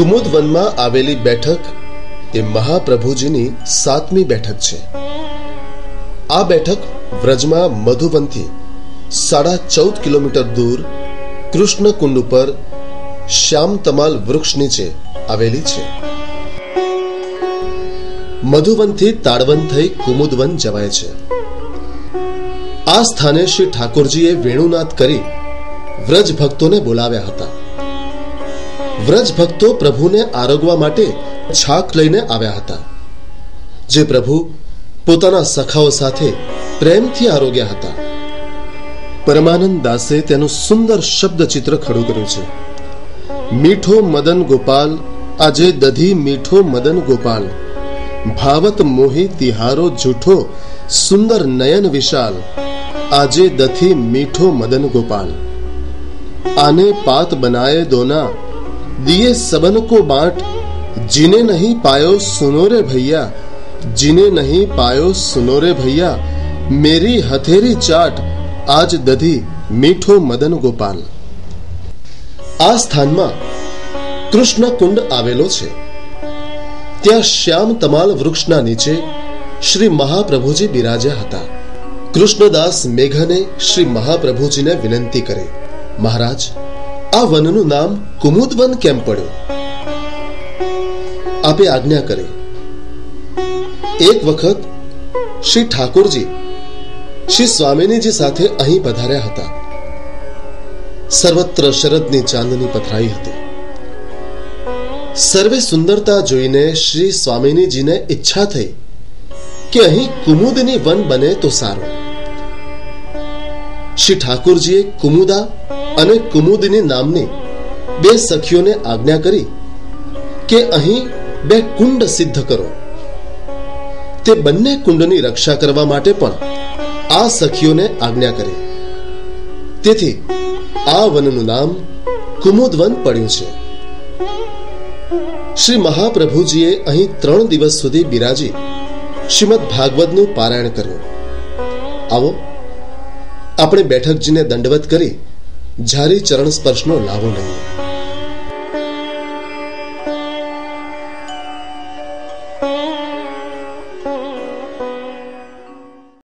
કુમુદ વનમાં આવેલી બેઠક એ મહાપ્રભુજીની સાતમી બેઠક છે. આ બેઠક વ્રજમાં મધુવનથી સાડા ચૌદ કિલોમીટર દૂર કૃષ્ણ કુંડ ઉપર શ્યામ તમાલ વૃક્ષ નીચે આવેલી છે. મધુવનથી તાડવન થઈ કુમુદવન જવાય છે. આ સ્થાને શ્રી ઠાકોરજીએ વેણુનાથ કરી વ્રજ ભક્તોને બોલાવ્યા હતા. વ્રજ ભક્તો પ્રભુને આરોગવા માટે છાક લઈને આવ્યા હતા. જે પ્રભુ પોતાના સખાઓ સાથે પ્રેમથી આરોગ્યા હતા. પરમાનંદ દાસે તેનું સુંદર શબ્દ ચિત્ર ખડું કર્યું છે. મીઠો મદન ગોપાલ, આજે દધી મીઠો મદન ગોપાલ. ભાવત મોહી તિહારો જૂઠો, સુંદર નયન વિશાલ. આજે દથી મીઠો મદન ગોપાલ. આને પાત બનાયે દોના दिए सबन को बांट जिने नहीं पायो सुनो रे भैया जिने नहीं पायो सुनो रे भैया मेरी हथेरी चाट આજ દધી મીઠો મદન ગોપાલ આ સ્થાનમાં કૃષ્ણ કુંડ આવેલો છે ત્યાં શ્યામ તમાલ વૃક્ષના નીચે શ્રી મહાપ્રભુજી બિરાજ્યા હતા કૃષ્ણદાસ મેઘને શ્રી મહાપ્રભુજીને વિનંતી કરે મહારાજ આ વનનું નામ કુમુદ વન કેમ પડ્યું? આપે આજ્ઞા કરી. એક વખત શ્રી ઠાકોરજી શ્રી સ્વામિનીજી સાથે અહીં પધાર્યા હતા. સર્વત્ર શરદની ચાંદની પથરાઈ હતી. સર્વે સુંદરતા જોઈને શ્રી સ્વામિનીજીને ઈચ્છા થઈ કે અહીં કુમુદની વન બને તો સારું. શ્રી ઠાકોરજીએ કુમુદા અને કુમુદની નામની બે સખીઓને આજ્ઞા કરી કે અહીં બે કુંડ સિદ્ધ કરો. તે બંને કુંડની રક્ષા કરવા માટે પણ આ સખીઓને આજ્ઞા કરી. તેથી આ વનનું નામ કુમુદ વન પડ્યું છે. શ્રી મહાપ્રભુજીએ અહીં ત્રણ દિવસ સુધી બિરાજી શ્રીમદ ભાગવતનું પારાયણ કર્યું. આવો, આપણે બેઠકજીને દંડવત કરી જ્યારે ચરણ સ્પર્શનો લાભો નહીં. thank you